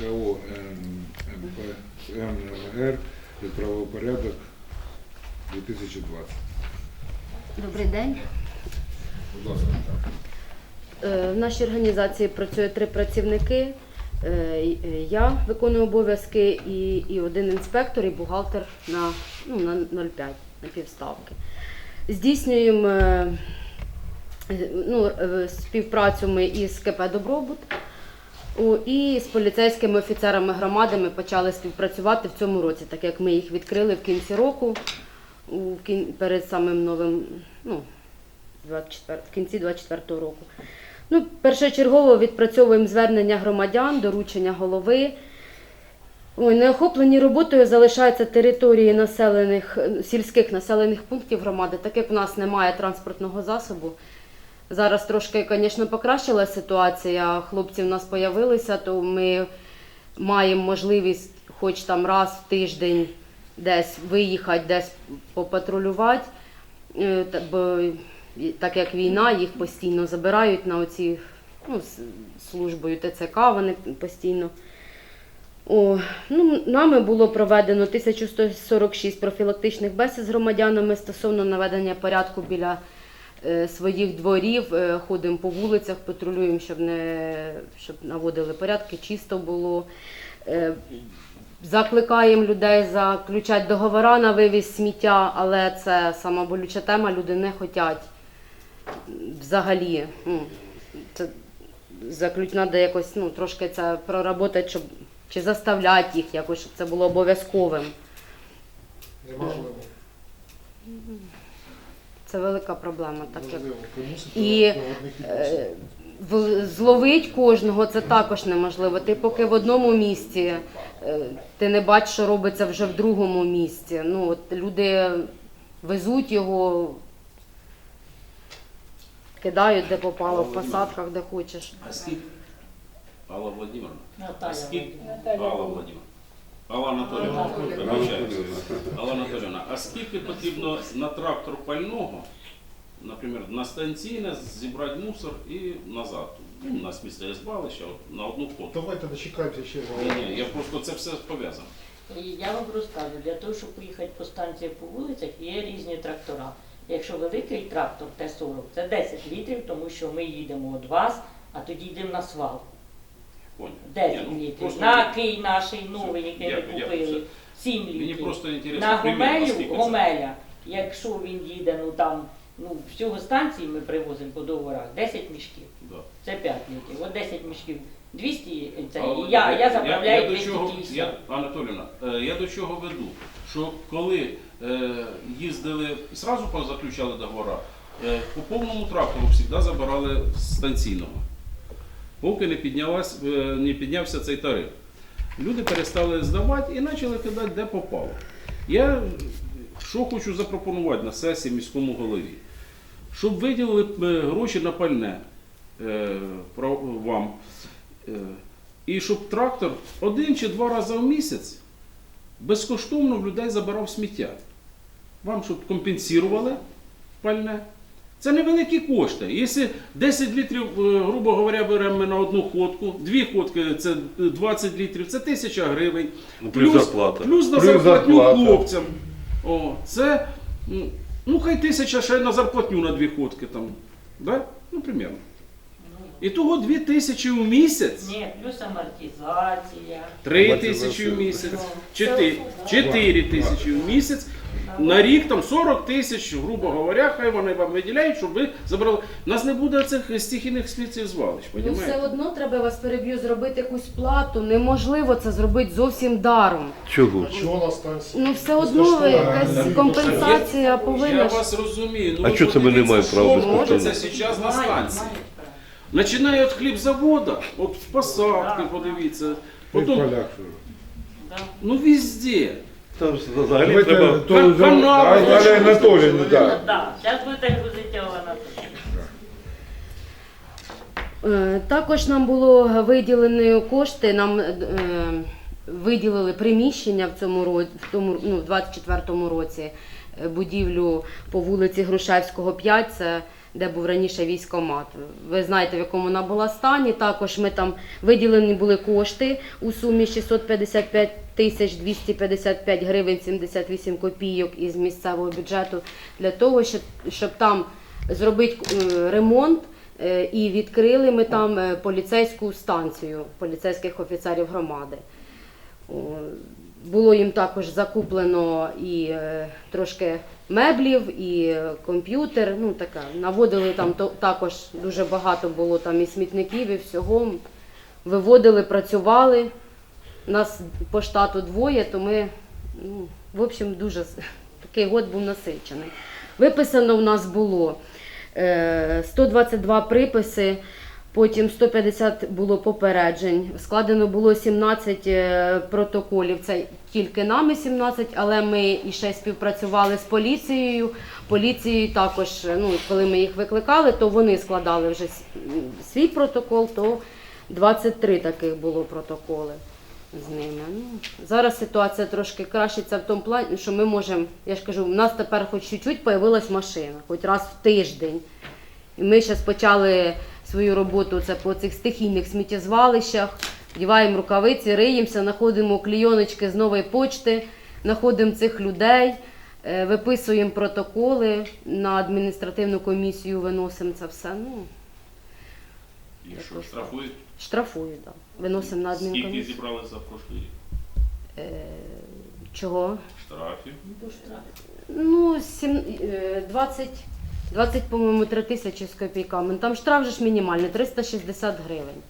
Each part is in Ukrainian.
КО МНР і правопорядок 2020. Добрий день. Будь ласка. Е, В нашій організації працює три працівники. Е, Я виконую обов'язки і, і один інспектор, і бухгалтер на, ну, на 0,5 на півставки. Здійснюємо е, ну, співпрацю ми із КП Добробут. І з поліцейськими офіцерами громади ми почали співпрацювати в цьому році, так як ми їх відкрили в кінці року, у перед самим новим, ну, 24, в кінці 24-го року. Ну, першочергово відпрацьовуємо звернення громадян, доручення голови. Ой, неохоплені роботою залишаються території населених, сільських населених пунктів громади, так як в нас немає транспортного засобу. Зараз трошки, звісно, покращила ситуація. Хлопці в нас з'явилися, то ми маємо можливість хоч там раз в тиждень десь виїхати, десь попатрулювати. Е, Бо так як війна, їх постійно забирають на оці ну, службою ТЦК, вони постійно. О, ну, нами було проведено 1146 профілактичних бесід з громадянами стосовно наведення порядку біля своїх дворів. Е, ходимо по вулицях, патрулюємо, щоб, не, щоб наводили порядки, чисто було. Е, Закликаємо людей заключати договори на вивіз сміття, але це сама болюча тема, люди не хочуть взагалі. Ну, це заключ треба якось ну, трошки це проработати, щоб чи заставляти їх якось, щоб це було обов'язковим. Неможливо. Це велика проблема. Так як І, е, зловить кожного це також неможливо. Ти поки в одному місці, е, ти не бачиш, що робиться вже в другому місці. Ну, от люди везуть його, кидають де попало, в посадках, де хочеш. А скільки? Алла Владимировна. Наталя А скільки? Владимирівна. Алла Владимировна. Алла. Вибачаюся. Анатоліївна, а скільки потрібно на трактор пального, наприклад, на станційне зібрати мусор і назад? Ну, У нас місце є звалище, от на одну ходку. Давайте дочекаємося ще Ні, ні, я просто це все пов'язано. І я вам розкажу, для того, щоб поїхати по станціях по вулицях, є різні трактора. Якщо великий трактор Т-40, це 10 літрів, тому що ми їдемо від вас, а тоді йдемо на свалку. Поняв. 10 ну, літрів. просто На Кий наш новий, який ми Дякую, дякую. купили, 7 Мені літрів. просто інтересно, На примірно, Гомелю, скільки це? Гомеля, якщо він їде, ну там, ну всього станції ми привозимо по договорах 10 мішків. Да. Це 5 літрів. От 10 мішків 200, це, Але і я, я я заправляю до чого, я, Анатоліївна, е, я до чого веду? Що коли е, їздили, зразу заключали договори, е, по повному трактору завжди забирали з станційного. Поки не, е, не піднявся цей тариф. Люди перестали здавати і почали кидати, де попало. Я що хочу запропонувати на сесії міському голові? Щоб виділили е, гроші на пальне е, вам. Е, І щоб трактор один чи два рази в місяць безкоштовно в людей забирав сміття. Вам щоб компенсували пальне. Це невеликі кошти. Якщо 10 літрів, е, грубо говоря, беремо ми на одну ходку, дві ходки це 20 літрів, це 1000 гривень. Ну, плюс зарплата. Плюс на Плюс зарплатню зарплата. хлопцям. О, це, ну хай тисяча ще на зарплатню на дві ходки там. Да? Ну, примерно. І того 2 тисячі в місяць. Ні, плюс амортизація. Три тисячі в місяць, чотири, чотири тисячі в місяць. На рік там 40 тисяч, грубо говоря, хай вони вам виділяють, щоб ви забрали. У нас не буде цих стихійних сміттєзвалищ, Ну, все одно треба вас переб'ю зробити якусь плату. Неможливо це зробити зовсім даром. Чого? Чого на? Ну все одно якась компенсація повинна. Я ж. вас розумію. А ви чого це ми не подивіться, маємо права що робиться зараз на станції. Починає від хлібзавода, от в посадки, подивіться. Потім. Да. ну везде. Там взагалі Давайте треба. то Кан- вже- канал, А, Наталя Анатоліївна, Ну, так. да. Зараз будете грузити на Е, Також нам було виділені кошти, нам е, виділили приміщення в цьому році, в тому ну, в 24-му році е, будівлю по вулиці Грушевського 5. Це де був раніше військомат. Ви знаєте, в якому вона була стані. Також ми там виділені були кошти у сумі 655 тисяч 255 гривень 78 копійок із місцевого бюджету для того, щоб, щоб там зробити е, ремонт. Е, І відкрили ми там е, поліцейську станцію поліцейських офіцерів громади. Було їм також закуплено і е, трошки меблів, і е, комп'ютер. Ну таке. Наводили там то, також дуже багато було там і смітників, і всього. Виводили, працювали. Нас по штату двоє, то ми, ну, в общем, дуже такий год був насичений. Виписано в нас було е, 122 приписи, потім 150 було попереджень. Складено було 17 е, протоколів. Це тільки нами 17, але ми і ще співпрацювали з поліцією. Поліцією також, е, ну, коли ми їх викликали, то вони складали вже свій протокол, то 23 таких було протоколи з ними. Ну, зараз ситуація трошки кращиться в тому плані, що ми можемо, я ж кажу, у нас тепер хоч чуть-чуть з'явилась машина, хоч раз в тиждень. І ми зараз почали свою роботу це по цих стихійних сміттєзвалищах, вдіваємо рукавиці, риємося, знаходимо клійоночки з нової почти, знаходимо цих людей, е, виписуємо протоколи на адміністративну комісію, виносимо це все. Ну, І що штрафують? штрафують, да. виносимо на Скільки адмінкомісію. зібрали за прошлий рік? Е, чого? Штрафів. Ну, сім, е, 20, 20, по-моєму, 3 тисячі з копійками. Там штраф же ж мінімальний 360 гривень.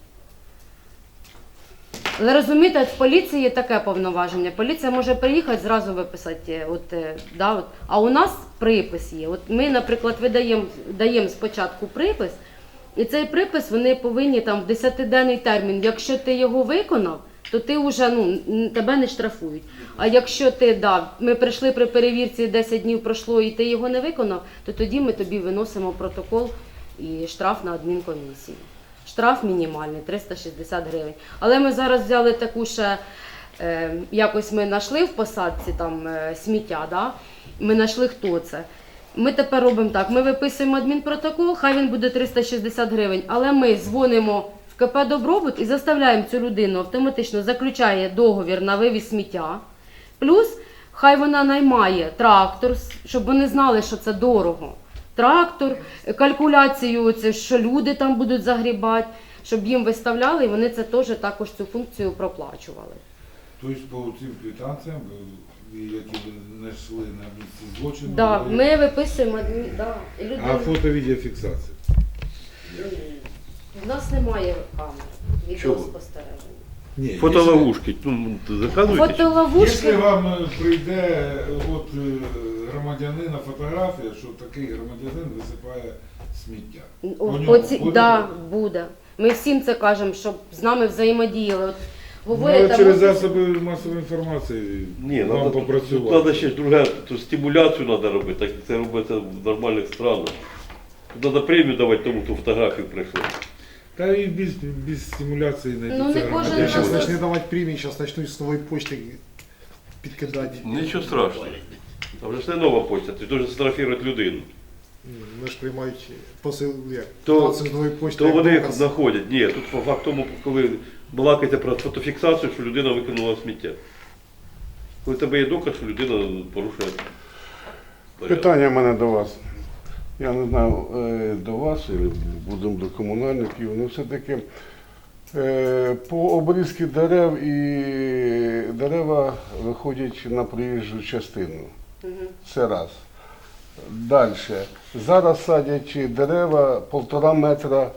Але розумієте, в поліції є таке повноваження. Поліція може приїхати зразу виписати. е, От, е, да, от. А у нас припис є. От ми, наприклад, видаємо даємо спочатку припис, і цей припис вони повинні там в 10-денний термін. Якщо ти його виконав, то ти вже ну, тебе не штрафують. А якщо ти дав, ми прийшли при перевірці 10 днів пройшло і ти його не виконав, то тоді ми тобі виносимо протокол і штраф на адмінкомісію. Штраф мінімальний 360 гривень. Але ми зараз взяли таку ще. Е, якось ми знайшли в посадці там е, сміття, да? ми знайшли, хто це. Ми тепер робимо так: ми виписуємо адмінпротокол, хай він буде 360 гривень, але ми дзвонимо в КП Добробут і заставляємо цю людину автоматично заключає договір на вивіз сміття. Плюс хай вона наймає трактор, щоб вони знали, що це дорого. Трактор, калькуляцію, це, що люди там будуть загрібати, щоб їм виставляли, і вони це теж також цю функцію проплачували. Тобто по цим квитанціям, ви- ви, які ви знайшли на місці злочину, Да, ви- ми виписуємо да, і а фото-відеофіксація? У нас немає камер Чого? відеоспостереження. Ні, Фотоловушки, ну? Фотоловушки. Якщо вам е, прийде е, от е, громадянина фотографія, що такий громадянин висипає сміття. О- У нього Оці... буде Да, таке? буде. Ми всім це кажемо, щоб з нами взаємодіяли. От, Ну, говорять, а а через ми- засоби масової інформації Ні, вам надо, попрацювати. треба ще ж друге, то стимуляцію треба робити, так як це робиться в нормальних странах. Тут треба премію давати тому, хто фотографію прийшов. Та і без, без стимуляції Ну, не кожен громадянин. Я сейчас раз- начну давать премии, сейчас начну с новой підкидати. Нічого страшного. Там вже не нова почта, ти дуже сфотографувати людину. М, Вони ж приймають посил, як, То- з нової почти. То як вони їх доказ. знаходять. Ні, тут по факту тому, коли балакаєте про фотофіксацію, що людина викинула сміття. Коли в тебе є доказ, що людина порушує. порядок. Питання в мене до вас. Я не знаю, е, до вас, будемо до комунальників, ну все-таки е, по обрізки дерев і дерева виходять на проїжджу частину. Це раз. Далі. Зараз садять дерева полтора метра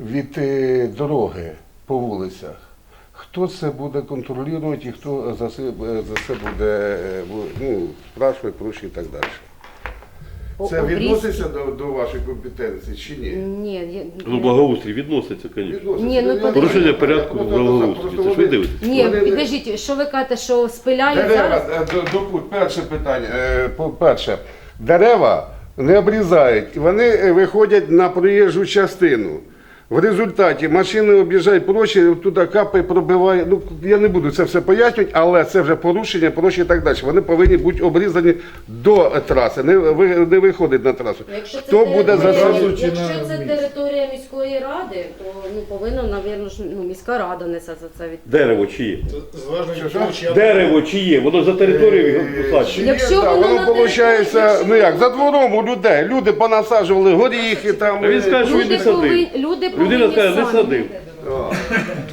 від е, дороги по вулицях. Хто це буде контролювати і хто за це, буде бу- ну, спрашувати, порушує і так далі? Це обрізці- відноситься до, до вашої компетенції чи ні? Ні, я- Ну, благоустрій відноситься, звісно. Відноситься. Ні, ну, Я- подивіться. Порушення я- порядку просто- благоустрою. просто Це ж ви вони- дивитесь. Ні, вони- підождіть, що ви кажете, що спиляють Дерева, зараз? е, до- до- перше питання. е, по- Перше, дерева не обрізають, вони е, виходять на проїжджу частину. В результаті машини об'їжджають площі, туди капає, пробиває. Ну я не буду це все пояснювати, але це вже порушення, порушення і так далі. Вони повинні бути обрізані до траси, не, ви- не виходить на трасу. Якщо це Хто буде за територія- чи Якщо це місці? територія міської ради, то ну повинна, навірно, ж ну міська рада несе за це від. Дерево чи є? Зважно того, чи я Дерево чи є? Воно за територією посаджено. Чи Якщо да, воно воно на виходить, території, ну як, за двором у людей. Люди понасаджували горіхи там. Він скаже, що він Люди не садив. повинні, люди повинні Людина скаже, не садив.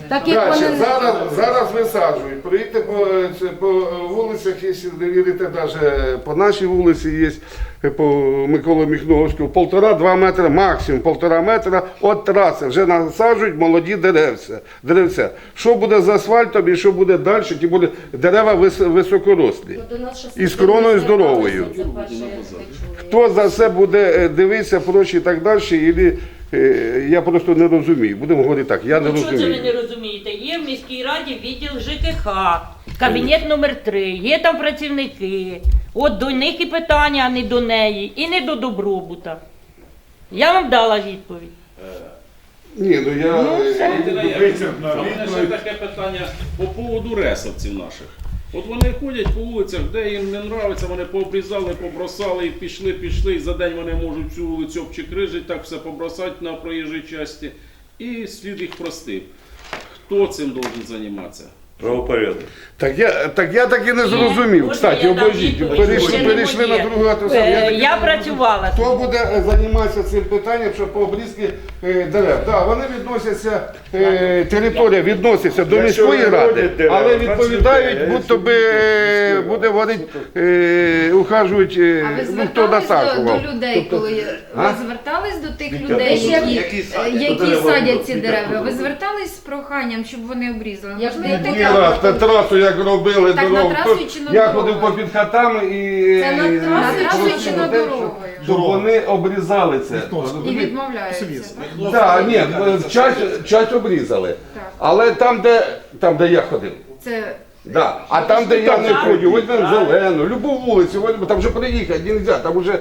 Так як Дальше, вони зараз, зараз висаджують. Проїдьте по, це, по вулицях, якщо не вірите, навіть по нашій вулиці є, по Миколи Міхновського, полтора-два метри, максимум полтора метра від траси. Вже насаджують молоді деревця. деревця. Що буде з асфальтом і що буде далі, ті буде дерева вис- високорослі. До нас щас І з короною здоровою. Це перше. Хто за це буде е, дивитися, прочі і так далі, і, е, я просто не розумію. Будемо говорити так, я не Ну, що це ви розумію. не розумієте? Є в міській раді відділ ЖКХ, кабінет номер 3 є там працівники. От до них і питання, а не до неї, і не до добробута. Я вам дала відповідь. Ні, ну я. Ну, е, я- Вичерпна У мене ще таке питання по поводу ресовців наших. От вони ходять по вулицях, де їм не нравиться, вони пообрізали, побросали і пішли, пішли, і за день вони можуть цю вулицю обчикрижить, так все побросати на проїжджій часті, і слід їх простив. Хто цим має займатися? Правопорядок. Так я, так я так і не зрозумів. Можна Кстати, я дам обожіть, відповідь? перейшли, Ще не перейшли на другу адресу. Е, Я не працювала. Хто буде е, займатися цим питанням, що по обрізки е, дерев? Так, вони відносяться, е, територія відноситься до Якщо міської ради, дерева, але відповідають, е, будто би е, буде говорити, е, ухажують, е, А ви ну хто звертались до, насаджував. людей, коли А? ви звертались до тих людей, які, е, які садять ці дерева? Ви звертались з проханням, щоб вони обрізали? Як Можливо, Ні, раз на трасу як робили Так, на дорогу. трасу то чи на Я дорогу? ходив по під хатами і Це на е, трасу На трасу просив чи на людей, дорогою? щоб вони обрізали це. І Розумієте? відмовляються. так? Ні, е, часть, часть обрізали. Так. Але там, де, там, де я ходив. Це Да. А там, де я не ходю, візьмемо зелену, любу вулицю, візьмемо, там вже приїхати не можна, там вже.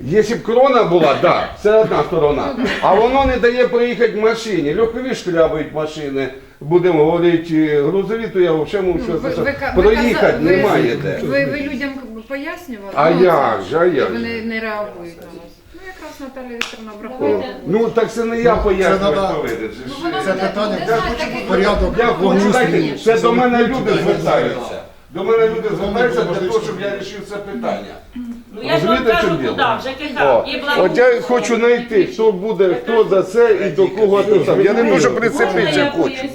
Якщо б крона була, да, це одна сторона. А воно не дає проїхати машині. Легкові шкрябають машини, будемо говорити, грузові, то я взагалі Ну, ви- ви ка- ви проїхати каза- ви- немає де. ви, ви людям пояснювали? А Ну, як же, а це- як Вони же? не реагують на нас. Ну якраз Наталія Вікторовна враховує. Ну так це не я пояснювати надо- повинен. же ж. Ну, Це питання знати, такий порядок. Я хочу, дайте, це до мене люди звертаються. До мене люди звертаються для того, щоб я вирішив це питання. Ну я ж вам Розумієте, в кажу, чому куди, діло? в ЖКХ. О, от я хочу знайти, хто буде, хто за це і до кого то сам. Я не можу прицепитися, хочу.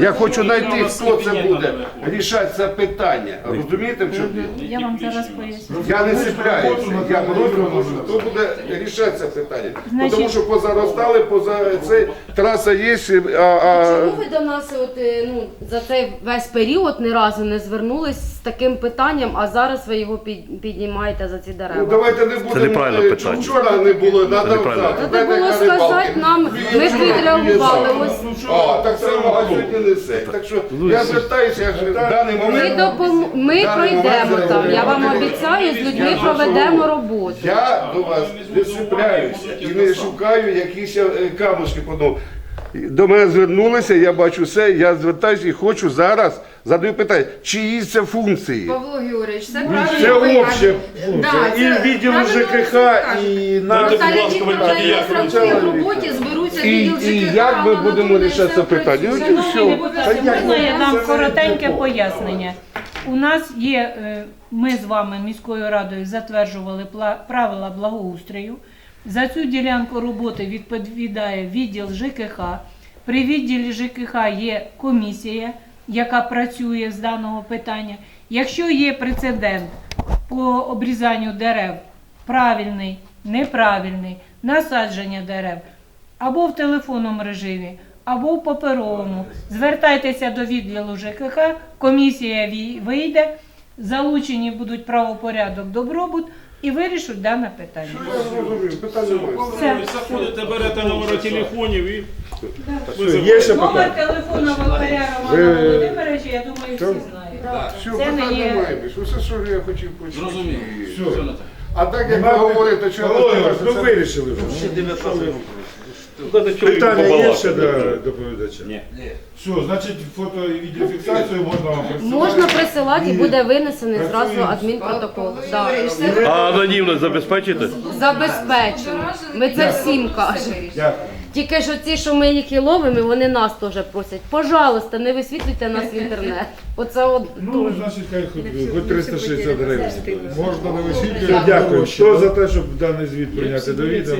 Я хочу знайти, хто це буде рішати це питання. Розумієте, в чому діло? Я вам зараз поясню. Я не цепляюся, я просто можу. Хто буде рішати це питання? Тому що позаростали, поза цей траса є, а, а Чому ви до нас от, е, ну, за цей весь період ні разу не звернулись з таким питанням, а зараз ви його під- піднімаєте за ці дерева? Ну давайте не будемо. неправильне е, питання. Вчора не було, надо неправильне завтра. Треба Дайте було рибалки. сказати нам, ми відреагували. приїжджали. Ось А, так само а сьогодні не все. Так що я звертаюся, я ж в даний Ми момент. допом... ми пройдемо там. Я вам обіцяю, з людьми проведемо роботу. Я до вас не чіпляюся і не шукаю якісь е, камушки подобні. До мене звернулися, я бачу все, я звертаюся і хочу зараз задаю питання, чиї це функції? Павло Георгійович, це Це правильно. ви обще кажете. функція. Да, І це відділ правильно ви ЖКХ, кажете. і Дайте, на будь Наталія ласка, Вікторовна працює в роботі, зберуться І, відділ і ЖКХ. як ми вона будемо рішати все це питання? працює. Ну, і все. депутати, Та як можна я дам коротеньке пояснення? У нас є, е, ми з вами міською радою затверджували пла- правила благоустрою. За цю ділянку роботи відповідає відділ ЖКХ. При відділі ЖКХ є комісія, яка працює з даного питання. Якщо є прецедент по обрізанню дерев, правильний, неправильний, насадження дерев, або в телефонному режимі, або в паперовому. Звертайтеся до відділу ЖКХ, комісія вийде, залучені будуть правопорядок, добробут і вирішуть дане питання. Я зрозумів, питань немає. Все. Заходите, берете номер телефонів і Є ще Номер телефону Валерія Романа Володимировича, я думаю, всі знають. Все, Це не питань є- немає більше. Усе, що я хотів почути. зрозуміло. Все, А так як ви говорите, що ну вирішили вже. Ще 19 років. Питання є ще до доповідача? Ні. Все, значить, фото і відеофіксацію можна вам присилати. Можна присилати і буде винесений зразу адмінпротокол. Да. А анонімно забезпечите? Забезпечено. Ми це всім кажемо. Дякую. Тільки ж ці, що ми їх і ловимо, вони нас теж просять. Пожалуйста, не висвітлюйте нас в інтернет. Оце от Ну, дуже. значить, хай хоч, хоч 360 гривень. Можна не Все, висвітлювати. Дякую. Хто за те, щоб даний звіт прийняти до відома?